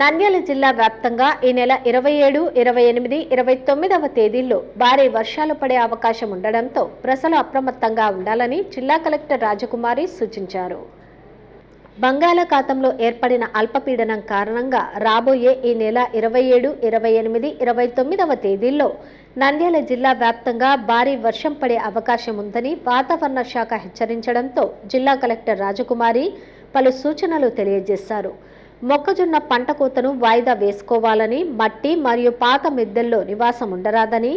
నంద్యాల జిల్లా వ్యాప్తంగా ఈ నెల ఇరవై ఏడు ఇరవై ఎనిమిది ఇరవై తొమ్మిదవ తేదీల్లో భారీ వర్షాలు పడే అవకాశం ఉండడంతో ప్రజలు అప్రమత్తంగా ఉండాలని జిల్లా కలెక్టర్ రాజకుమారి సూచించారు. బంగాళాఖాతంలో ఏర్పడిన అల్పపీడనం కారణంగా రాబోయే ఈ నెల ఇరవై ఏడు ఇరవై ఎనిమిది ఇరవై తొమ్మిదవ తేదీల్లో నంద్యాల జిల్లా వ్యాప్తంగా భారీ వర్షం పడే అవకాశం ఉందని వాతావరణ శాఖ హెచ్చరించడంతో జిల్లా కలెక్టర్ రాజకుమారి పలు సూచనలు తెలియజేశారు. మొక్కజొన్న పంట కోతను వాయిదా వేసుకోవాలని మట్టి మరియు పాత మిద్దెల్లో నివాసం ఉండరాదని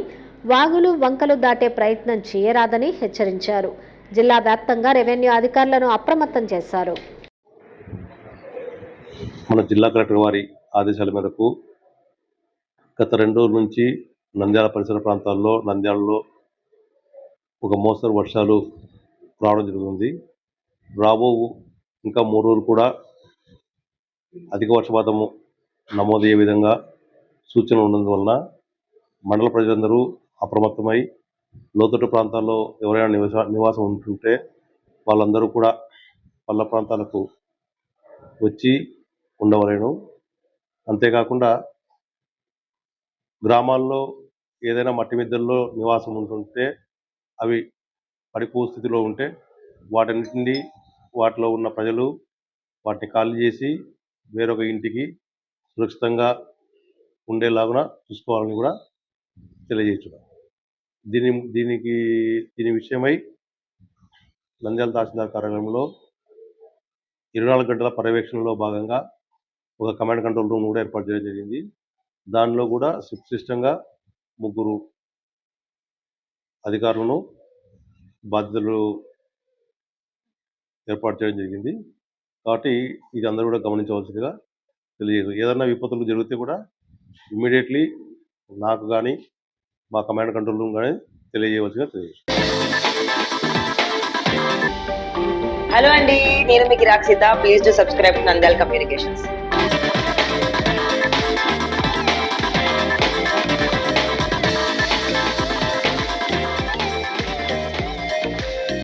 వాగులు వంకలు దాటే ప్రయత్నం చేయరాదని హెచ్చరించారు. జిల్లా వ్యాప్తంగా రెవెన్యూ అధికారులను అప్రమత్తం చేశారు. మన జిల్లా కలెక్టర్ వారి ఆదేశాల మేరకు గత రెండు రోజుల నుంచి నంద్యాల పరిసర ప్రాంతాల్లో నంద్యాలలో ఒక మోస్తరు వర్షాలు రావడం జరుగుతుంది. రాబో ఇంకా మూడు రోజులు కూడా అధిక వర్షపాతము నమోదయ్యే విధంగా సూచన ఉన్నందువలన మండల ప్రజలందరూ అప్రమత్తమై లోతట్టు ప్రాంతాల్లో ఎవరైనా నివాస నివాసం ఉంటుంటే వాళ్ళందరూ కూడా పల్ల ప్రాంతాలకు వచ్చి ఉండవలేను. అంతేకాకుండా గ్రామాల్లో ఏదైనా మట్టి మిద్దెల్లో నివాసం ఉంటుంటే అవి పడిపో స్థితిలో ఉంటే వాటన్నిటిని వాటిలో ఉన్న ప్రజలు వాటిని ఖాళీ చేసి వేరొక ఇంటికి సురక్షితంగా ఉండేలాగున చూసుకోవాలని కూడా తెలియజేస్తున్నాం. దీని దీనికి దీని విషయమై నంద్యాల తహసీల్దార్ కార్యాలయంలో ఇరవై నాలుగు గంటల పర్యవేక్షణలో భాగంగా ఒక కమాండ్ కంట్రోల్ రూమ్ కూడా ఏర్పాటు చేయడం జరిగింది. దానిలో కూడా సిస్టంగా ముగ్గురు అధికారులను బాధ్యతలు ఏర్పాటు చేయడం జరిగింది. కాబట్టి ఇది అందరూ కూడా గమనించవలసిందిగా తెలియదు ఏదైనా విపత్తులు జరిగితే కూడా ఇమ్మీడియట్లీ నాకు కానీ మా కమాండ్ కంట్రోల్ రూమ్ కానీ తెలియజేయవలసిందిగా తెలియదు హలో అండి నేను మీకు Rakshitha please to subscribe Nandyala communications.